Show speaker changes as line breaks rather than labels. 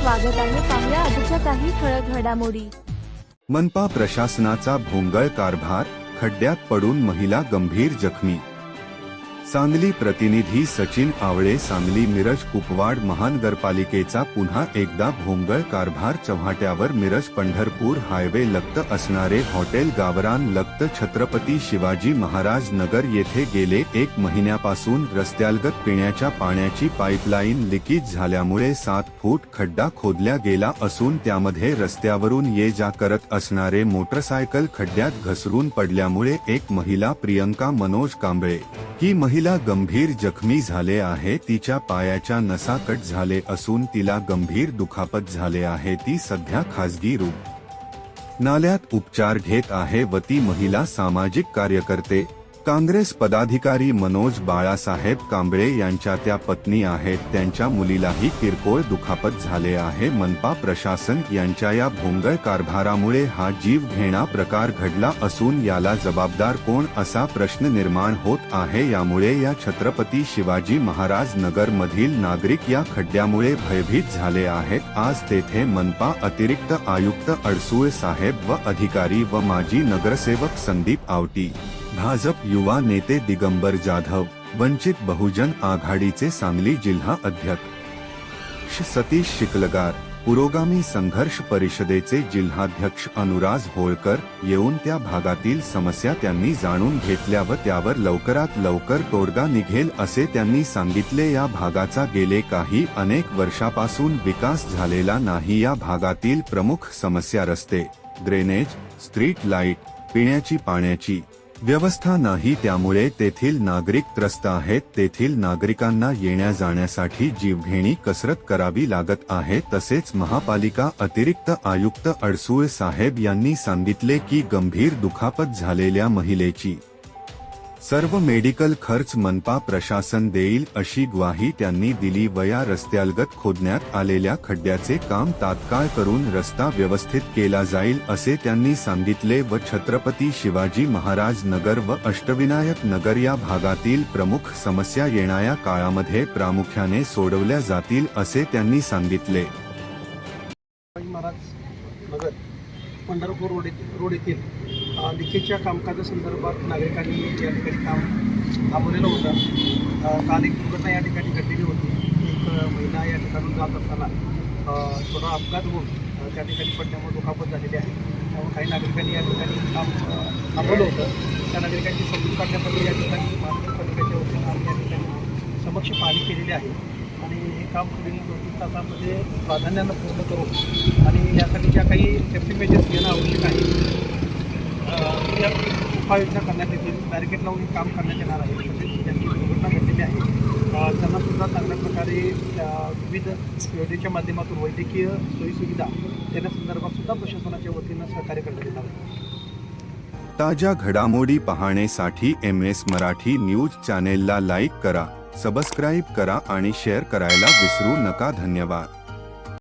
स्वागत आहे. पाहुया आजच्या काही ठळक घडामोडी.
मनपा प्रशासनाचा भोंगळ कारभार खड्ड्यात पडून महिला गंभीर जखमी सांगली प्रतिनिधी सचिन आवळे सांगली मिरज कुपवाड महानगरपालिकेचा पुन्हा एकदा भोंगळ कारभार चव्हाट्यावर मिरज पंढरपूर हायवे लक्त असणारे हॉटेल गावरान लक्त छत्रपती शिवाजी महाराज नगर येथे गेले एक महिन्यापासून रस्त्यालगत पिण्याच्या पाण्याची पाईपलाईन लिकीज झाल्यामुळे सात फूट खड्डा खोदल्या गेला असून त्यामध्ये रस्त्यावरून ये जा करत असणारे मोटरसायकल खड्ड्यात घसरून पडल्यामुळे एक महिला प्रियंका मनोज कांबळे ही महिला गंभीर जखमी झाले आहे तिच्या पायाच्या नसा कट झाले असून तिला गंभीर दुखापत झाले आहे ती सध्या खासगी रूप नाल्यात उपचार घेत आहे व ती महिला सामाजिक कार्यकर्ते काँग्रेस पदाधिकारी मनोज बाळासाहेब कांबळे यांच्या त्या पत्नी आहेत. त्यांच्या मुलीलाही किरकोळ दुखापत झाले आहे. मनपा प्रशासन यांच्या या भोंगळ कारभारामुळे हा जीव घेणा प्रकार घडला असून याला जबाबदार कोण असा प्रश्न निर्माण होत आहे यामुळे या छत्रपती शिवाजी महाराज नगर मधील नागरिक या खड्ड्यामुळे भयभीत झाले आहेत. आज तेथे मनपा अतिरिक्त आयुक्त अडसूळ साहेब व अधिकारी व माजी नगरसेवक संदीप आवटी. भाजप युवा नेते दिगंबर जाधव वंचित बहुजन आघाडीचे सांगली जिल्हा अध्यक्ष. सतीश शिकलगार पुरोगामी संघर्ष परिषदेचे जिल्हाध्यक्ष अनुराज होळकर येऊन त्या भागातील समस्या त्यांनी जाणून घेतल्या व त्यावर लवकरात लवकर तोडगा निघेल असे त्यांनी सांगितले. या भागाचा गेले काही अनेक वर्षापासून विकास झालेला नाही. या भागातील प्रमुख समस्या रस्ते ड्रेनेज स्ट्रीट लाइट पिण्याची पाण्याची व्यवस्था नाही त्यामुळे तेथील नागरिक त्रस्त आहेत. तेथील नागरिकांना येण्या जाण्यासाठी जीवघेणी कसरत करावी लागत आहे. तसेच महापालिका अतिरिक्त आयुक्त अडसूळ साहेब यांनी सांगितले की गंभीर दुखापत झालेल्या महिलेची सर्व मेडिकल खर्च मनपा प्रशासन देईल अशी ग्वाही त्यांनी दिली वया रस्त्यालगत खोदण्यात आलेल्या खड्ड्याचे काम तात्काळ करून रस्ता व्यवस्थित केला जाईल असे त्यांनी सांगितले व छत्रपती शिवाजी महाराज नगर व अष्टविनायक नगर या भागातील प्रमुख समस्या येणाऱ्या काळामध्ये प्रामुख्याने सोडवल्या जातील असे त्यांनी सांगितले.
महाराज नगर पंढरपूर रोड येथील लिकेजच्या कामकाजासंदर्भात नागरिकांनी या ठिकाणी काम थांबवलेलं होतं काल एक दुर्घटना या ठिकाणी घडलेली होती. एक महिला या ठिकाणून जात असताना थोडा अपघात होऊन त्या ठिकाणी पडण्यामुळे दुखापत झालेली आहे. त्यामुळे काही नागरिकांनी या ठिकाणी काम थांबवलं होतं. त्या नागरिकांची समजून काढण्यासाठी या ठिकाणी महानगरपालिकेच्या वतीनं आम्ही या ठिकाणी समक्ष पाहणी केलेली आहे. आणि हे काम पुढील दोन तीन तासामध्ये प्राधान्यानं पूर्ण करू. आणि यासाठी ज्या काही सेफ्टी मेजर्स घेणं आवश्यक या उपाययोजना करण्यात येतील बॅरिकेड लावून काम करण्यात येणार आहे. तसेच ज्यांची दुर्घटना घडलेली आहे. त्यांना सुद्धा चांगल्या प्रकारे विविध योजनेच्या माध्यमातून वैद्यकीय सोयीसुविधा देण्यासंदर्भात सुद्धा प्रशासनाच्या वतीनं सहकार्य करण्यात येणार आहे.
ताज्या घडामोडी पाहण्यासाठी एम एस मराठी न्यूज चॅनेलला लाईक करा सबस्क्राईब करा आणि शेअर करायला विसरू नका. धन्यवाद.